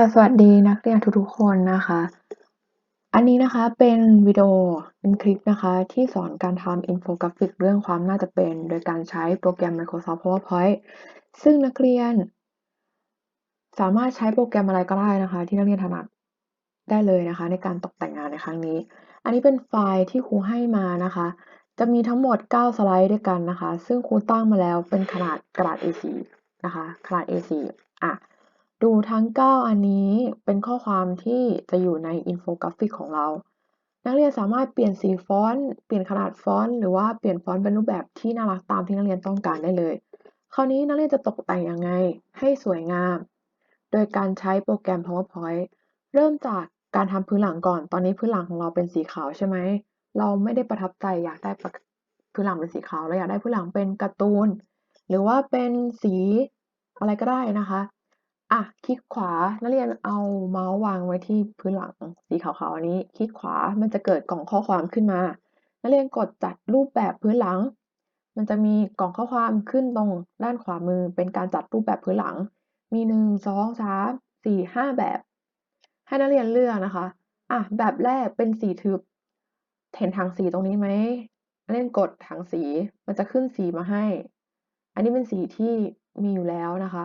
ค่ะ สวัสดีนักเรียนทุกๆคนนะคะ อันนี้นะคะเป็นวิดีโอเป็นคลิปนะคะ ที่สอนการทำอินโฟกราฟิกเรื่องความน่าจะเป็น โดยการใช้โปรแกรม Microsoft PowerPoint ซึ่งนักเรียน สามารถใช้โปรแกรมอะไรก็ได้นะคะ ที่นักเรียนถนัดได้เลยนะคะ ในการตกแต่งงานในครั้งนี้ อันนี้เป็นไฟล์ที่ครูให้มานะคะ จะมีทั้งหมด 9 สไลด์ด้วยกันนะคะ ซึ่งครูตั้งมาแล้วเป็นขนาดกระดาษ A4 นะคะ ขนาด A4 อะ ดูทั้ง 9 อันนี้เป็นข้อความที่จะอยู่ในอินโฟกราฟิกของเรา นักเรียนสามารถเปลี่ยนสีฟอนต์ เปลี่ยนขนาดฟอนต์ หรือว่าเปลี่ยนฟอนต์เป็นรูปแบบที่น่ารักตามที่นักเรียนต้องการได้เลย คราวนี้นักเรียนจะตกแต่งยังไงให้สวยงาม โดยการใช้โปรแกรม PowerPoint เริ่มจากการทำพื้นหลังก่อน ตอนนี้พื้นหลังของเราเป็นสีขาวใช่ไหม เราไม่ได้ประทับใจอยากได้พื้นหลังเป็นสีขาว เราอยากได้พื้นหลังเป็นการ์ตูน หรือว่าเป็นสีอะไรก็ได้นะคะ อะ คลิกขวา นักเรียนเอาเมาส์วางไว้ที่พื้นหลังสีขาวๆอันนี้ คลิกขวา มันจะเกิดกล่องข้อความขึ้นมา นักเรียนกดจัดรูปแบบพื้นหลัง มันจะมีกล่องข้อความขึ้นตรงด้านขวามือ เป็นการจัดรูปแบบพื้นหลัง มีหนึ่งสองสามสี่ห้าแบบ ให้นักเรียนเลือกนะคะ อะ แบบแรกเป็นสีทึบ เห็นถังสีตรงนี้ไหมนักเรียนกดถังสี มันจะขึ้นสีมาให้ อันนี้เป็นสีที่มีอยู่แล้วนะคะ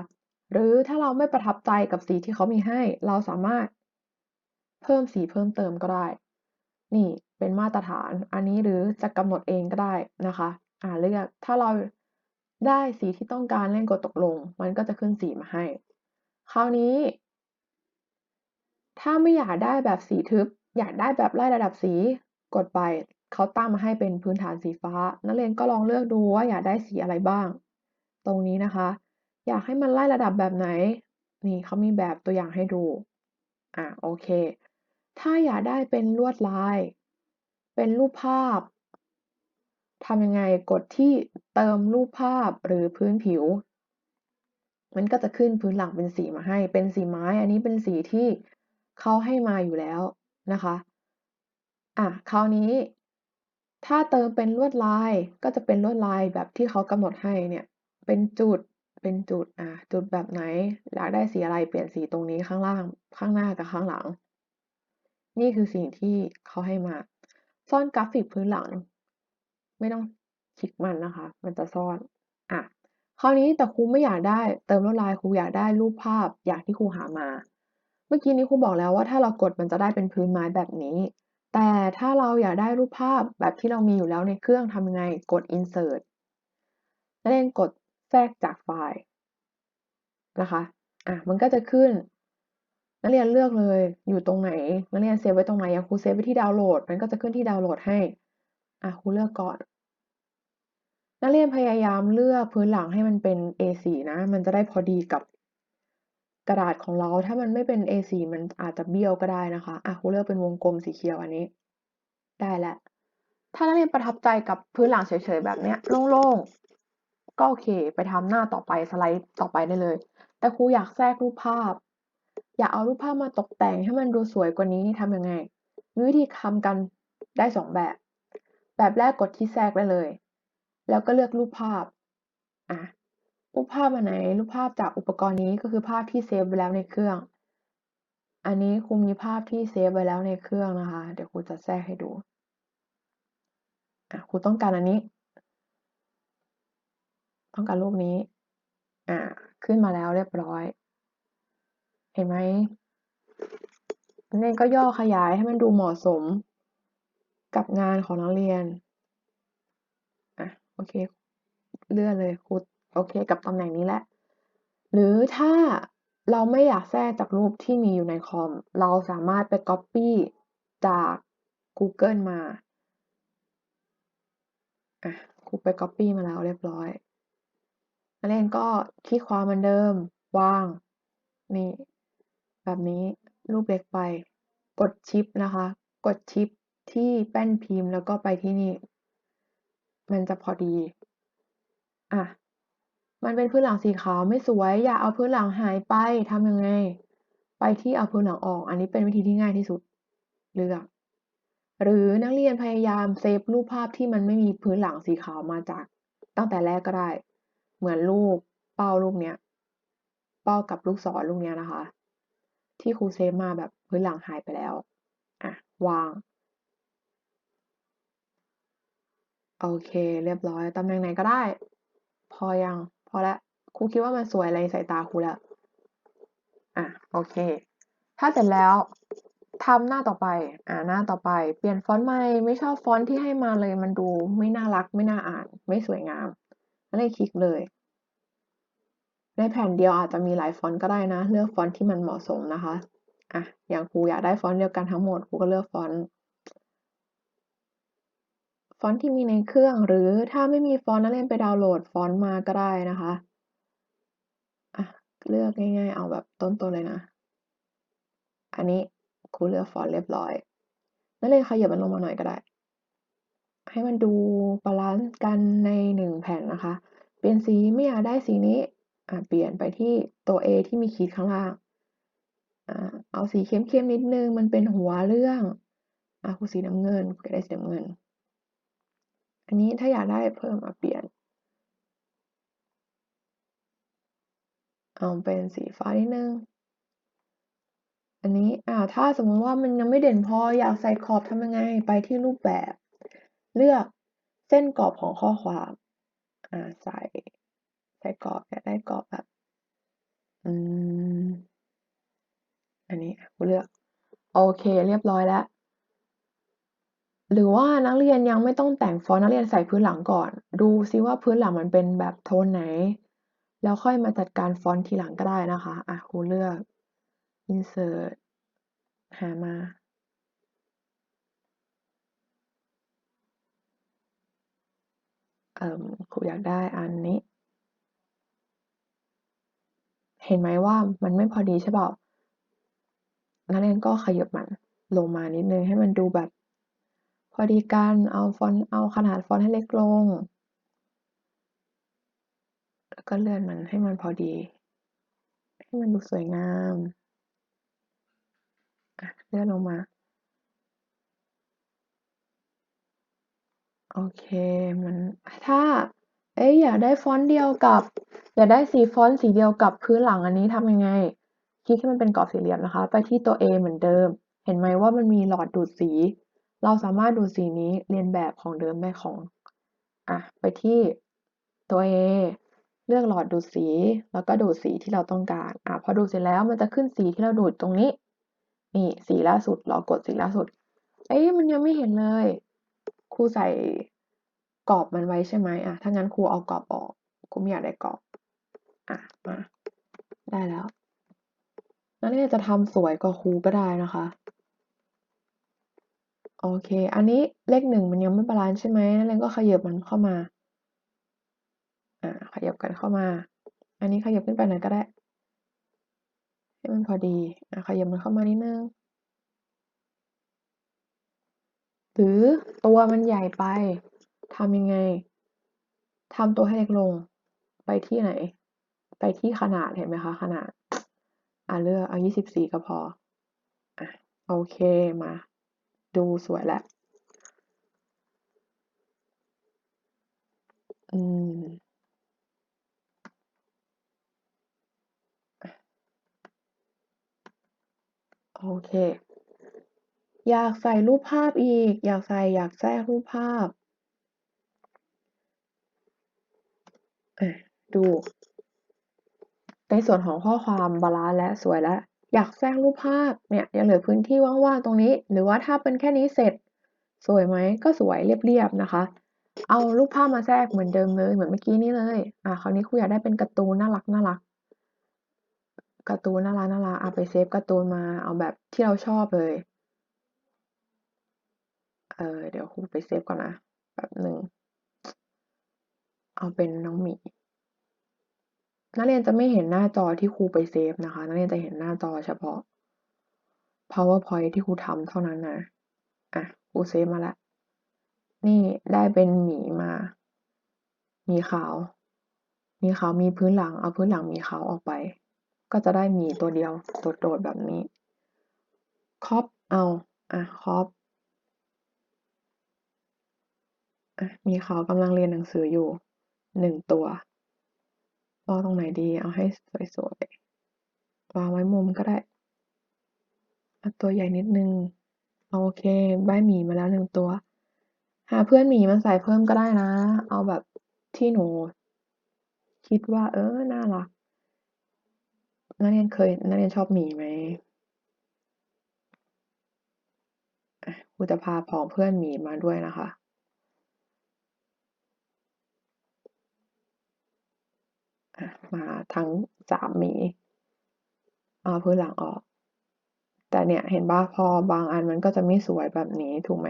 หรือถ้าเราไม่ประทับใจกับสีที่เขามีให้ เราสามารถเพิ่มสีเพิ่มเติมก็ได้ นี่เป็นมาตรฐาน อันนี้หรือจะกำหนดเองก็ได้นะคะ อ่าเลือก ถ้าเราได้สีที่ต้องการเล่นกดตกลง มันก็จะขึ้นสีมาให้ คราวนี้ ถ้าไม่อยากได้แบบสีทึบ อยากได้แบบไล่ระดับสีกดไป เขาตั้งมาให้เป็นพื้นฐานสีฟ้า นักเรียนก็ลองเลือกดูว่าอยากได้สีอะไรบ้าง ตรงนี้นะคะ อยากให้มันไล่ระดับแบบไหน นี่เขามีแบบตัวอย่างให้ดู อ่าโอเค ถ้าอยากได้เป็นลวดลาย เป็นรูปภาพทำยังไงกดที่เติมรูปภาพหรือพื้นผิว มันก็จะขึ้นพื้นหลังเป็นสีมาให้ เป็นสีไม้ อันนี้เป็นสีที่เขาให้มาอยู่แล้วนะคะ อะคราวนี้ ถ้าเติมเป็นลวดลายก็จะเป็นลวดลายแบบที่เขากำหนดให้เนี่ย เป็นจุด เป็นจุดอะจุดแบบไหน อยากได้สีอะไรเปลี่ยนสีตรงนี้ข้างล่างข้างหน้ากับข้างหลัง นี่คือสิ่งที่เขาให้มา ซ่อนกราฟิกพื้นหลัง ไม่ต้องคลิกมันนะคะ มันจะซ่อนอะคราวนี้แต่ครูไม่อยากได้เติมลวดลายครูอยากได้รูปภาพ อย่างที่ครูหามา เมื่อกี้นี้ครูบอกแล้วว่าถ้าเรากดมันจะได้เป็นพื้นไม้แบบนี้ แต่ถ้าเราอยากได้รูปภาพแบบที่เรามีอยู่แล้วในเครื่องทำยังไงกด insert นักเรียนกด ทรกจากไฟล์นะคะอะมันก็จะขึ้น นักเรียนเลือกเลยอยู่ตรงไหน นักเรียนเซฟไว้ตรงไหนอย่างครูเซฟไว้ที่ดาวน์โหลด มันก็จะขึ้นที่ดาวน์โหลดให้อะครูเลือกก่อน นักเรียนพยายามเลือกพื้นหลังให้มันเป็น A4 นะ มันจะได้พอดีกับกระดาษของเรา ถ้ามันไม่เป็น A4 มันอาจจะเบี้ยวก็ได้นะคะอะครูเลือกเป็นวงกลมสีเขียวอันนี้ ได้แล้วถ้านักเรียนประทับใจกับพื้นหลังเฉยๆแบบเนี้ยโล่งๆ ก็โอเค ไปทำหน้าต่อไปสไลด์ต่อไปได้เลย แต่ครูอยากแทรกรูปภาพ อยากเอารูปภาพมาตกแต่งให้มันดูสวยกว่านี้ทำยังไง มีวิธีทำกันได้สองแบบ แบบแรกกดที่แทรกได้เลย แล้วก็เลือกรูปภาพอะรูปภาพอันไหน รูปภาพจากอุปกรณ์นี้ก็คือภาพที่เซฟไว้แล้วในเครื่อง อันนี้ครูมีภาพที่เซฟไว้แล้วในเครื่องนะคะ เดี๋ยวครูจะแทรกให้ดูอะครูต้องการอันนี้ ต้องการรูปนี้ อ่า ขึ้นมาแล้วเรียบร้อย เห็นไหมนักเรียนก็ย่อขยายให้มันดูเหมาะสมกับงานของนักเรียน อะ โอเค เลื่อนเลยครูโอเค กับตำแหน่งนี้แหละ หรือถ้าเราไม่อยากแทรกจากรูปที่มีอยู่ในคอม เราสามารถไป Copy จาก Google มา อะครูไป Copy มาแล้วเรียบร้อย นักเรียนก็คลิกขวาเหมือนเดิม วาง นี่ แบบนี้รูปเล็กไป กดชิปนะคะ กดชิปที่แป้นพิมพ์แล้วก็ไปที่นี่ มันจะพอดี อะ มันเป็นพื้นหลังสีขาวไม่สวย อยากเอาพื้นหลังหายไปทำยังไง ไปที่เอาพื้นหลังออก อันนี้เป็นวิธีที่ง่ายที่สุดเลือกหรือนักเรียนพยายามเซฟรูปภาพที่มันไม่มีพื้นหลังสีขาวมาจากตั้งแต่แรกก็ได้ เหมือนรูปเป้ารูปเนี้ย เป้ากับลูกศรลูกเนี้ยนะคะ ที่ครูเซฟมาแบบพื้นหลังหายไปแล้ว อะ วาง โอเค เรียบร้อย ตำแหน่งไหนก็ได้ พอยัง พอแล้วครูคิดว่ามันสวยอะไรสายตาครูแล้วอะ โอเค ถ้าเสร็จแล้วทำหน้าต่อไป อ่าหน้าต่อไป เปลี่ยนฟอนต์ใหม่ ไม่ชอบฟอนต์ที่ให้มาเลย มันดูไม่น่ารัก ไม่น่าอ่าน ไม่สวยงาม ก็เลยคลิกเลย ในแผ่นเดียวอาจจะมีหลายฟอนต์ก็ได้นะ เลือกฟอนต์ที่มันเหมาะสมนะคะอะอย่างครูอยากได้ฟอนต์เดียวกันทั้งหมดครูก็เลือกฟอนต์ฟอนต์ที่มีในเครื่องหรือถ้าไม่มีฟอนต์นักเรียนไปดาวน์โหลดฟอนต์มาก็ได้นะคะอะเลือกง่ายๆ เอาแบบต้นๆเลยนะ อันนี้ครูเลือกฟอนต์เรียบร้อยนักเรียนขยับมันลงมาหน่อยก็ได้ ให้มันดูบาลันซ์กันใน1แผ่นนะคะ เปลี่ยนสีไม่อยากได้สีนี้อ่าเปลี่ยนไปที่ตัว A ที่มีขีดข้างล่างอ่าเอาสีเข้มๆนิดนึงมันเป็นหัวเรื่องอ่าครูสีน้ำเงินครูอยากได้สีน้ำเงิน อันนี้ถ้าอยากได้เพิ่มอ่าเปลี่ยน เอาเป็นสีฟ้านิดนึง อันนี้อ่าถ้าสมมติว่ามันยังไม่เด่นพออยากใส่ขอบทำยังไงไปที่รูปแบบ เลือกเส้นกรอบของข้อความอ่าใส่ใส่กรอบอยากได้กรอบแบบอืมอันนี้ครูเลือก โอเคเรียบร้อยแล้ว หรือว่านักเรียนยังไม่ต้องแต่งฟอนต์นักเรียนใส่พื้นหลังก่อน ดูซิว่าพื้นหลังมันเป็นแบบโทนไหน แล้วค่อยมาจัดการฟอนต์ทีหลังก็ได้นะคะ อ่าครูเลือก insert หามา เอ่อ ครูอยากได้อันนี้ เห็นไหมว่ามันไม่พอดีใช่เปล่านักเรียนก็ขยับมันลงมานิดนึงให้มันดูแบบ พอดีกันเอาฟอนต์เอาขนาดฟอนต์ให้เล็กลงแล้วก็เลื่อนมันให้มันพอดี ให้มันดูสวยงามเลื่อนลงมา โอเค มัน ถ้า เอ๊ะอยากได้ฟอนต์เดียวกับ อยากได้สีฟอนต์สีเดียวกับพื้นหลังอันนี้ทำยังไง คลิกให้มันเป็นกรอบสี่เหลี่ยมนะคะ ไปที่ตัว A เหมือนเดิม เห็นไหมว่ามันมีหลอดดูดสี เราสามารถดูดสีนี้เลียนแบบของเดิมได้ของ อะ ไปที่ตัว A เลือกหลอดดูดสี แล้วก็ดูดสีที่เราต้องการ อะ พอดูดเสร็จแล้วมันจะขึ้นสีที่เราดูดตรงนี้ นี่สีล่าสุด เรากดสีล่าสุด เอ๊ะมันยังไม่เห็นเลย ครูใส่กรอบมันไว้ใช่ไหมอะถ้างั้นครูเอากรอบออกครูไม่อยากได้กรอบอะมาได้แล้วนักเรียนจะทำสวยกว่าครูก็ได้นะคะโอเค อันนี้เลข1มันยังไม่บาลันซ์ใช่ไหมนักเรียนก็ขยับมันเข้ามา อ่า ขยับกันเข้ามา อันนี้ขยับขึ้นไปหน่อยก็ได้ ให้มันพอดี อ่าขยับมันเข้ามานิดนึง หรือตัวมันใหญ่ไปทำยังไงทำตัวให้เล็กลง ไปที่ไหน ไปที่ขนาดเห็นไหมคะขนาด อ่าเลือกเอา24ก็พออะโอเคมา ดูสวยแล้วอืมโอเค อยากใส่รูปภาพอีก อยากใส่อยากแทรกรูปภาพดู ในส่วนของข้อความบาลันซ์แล้วสวยแล้วอยากแทรกรูปภาพเนี่ยยังเหลือพื้นที่ว่างๆตรงนี้ หรือว่าถ้าเป็นแค่นี้เสร็จ สวยไหมก็สวยเรียบๆนะคะ เอารูปภาพมาแทรกเหมือนเดิมเลยเหมือนเมื่อกี้นี้เลยอ่าคราวนี้ครูอยากได้เป็นการ์ตูนน่ารักๆกการ์ตูนน่ารักๆอ่ารักเอาไปเซฟการ์ตูนมาเอาแบบที่เราชอบเลย ออเดี๋ยวครูไปเซฟก่อนนะแป๊บหนึ่ง เอาเป็นน้องหมีนักเรียนจะไม่เห็นหน้าจอที่ครูไปเซฟนะคะ นักเรียนจะเห็นหน้าจอเฉพาะ PowerPoint ที่ครูทำเท่านั้นนะอะครูเซฟมาล้วนี่ได้เป็นหมีมา มีขาว มีขาวมีพื้นหลัง เอาพื้นหลังมีขาวออกไป ก็จะได้หมีตัวเดียวโดดๆแบบนี้ Crop เอาอะ Crop อะ มีเขากำลังเรียนหนังสืออยู่1ตัววางตรงไหนดี เอาให้สวยๆวางไว้มุมก็ได้เอาตัวใหญ่นิดนึงโอเคได้หมีมาแล้วหนึ่งตัว หาเพื่อนหมีมาใส่เพิ่มก็ได้นะ เอาแบบที่หนู คิดว่าเออน่ารักนักเรียนเคยนักเรียนชอบหมีไหม?อะครูจะพาผองเพื่อนหมีมาด้วยนะคะ อะ มาทั้ง3หมีเอาพื้นหลังออก แต่เนี่ยเห็นเปล่าพอบางอันมันก็จะไม่สวยแบบนี้ถูกไหม?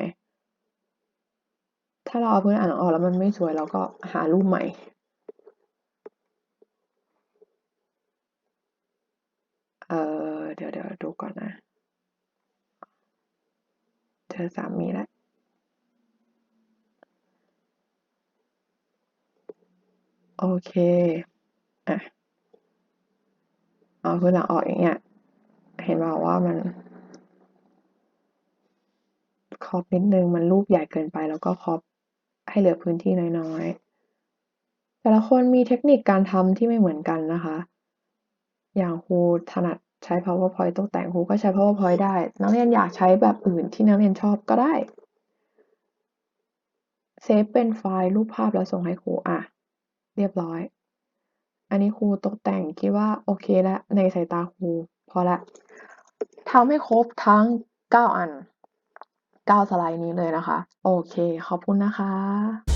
ถ้าเราเอาพื้นหลังออกแล้วมันไม่สวยเราก็หารูปใหม่เออเดี๋ยวๆดูก่อนนะเจอ3หมีแล้วโอเค อะเอาพื้นหลังออกอย่างเงี้ย เห็นเปล่าว่ามันครอปนิดนึงมันรูปใหญ่เกินไป แล้วก็ครอปให้เหลือพื้นที่น้อยๆ แต่ละคนมีเทคนิคการทำที่ไม่เหมือนกันนะคะ อย่างครูถนัดใช้ PowerPoint ตกแต่งครูก็ใช้ PowerPoint ได้ นักเรียนอยากใช้แบบอื่นที่นักเรียนชอบก็ได้ เซฟเป็นไฟล์รูปภาพแล้วส่งให้ครูอะ เรียบร้อย อันนี้ครูตกแต่งคิดว่าโอเคแล้วในสายตาครูพอละทำให้ครบทั้ง 9 อัน 9 สไลด์นี้เลยนะคะ โอเค ขอบคุณนะคะ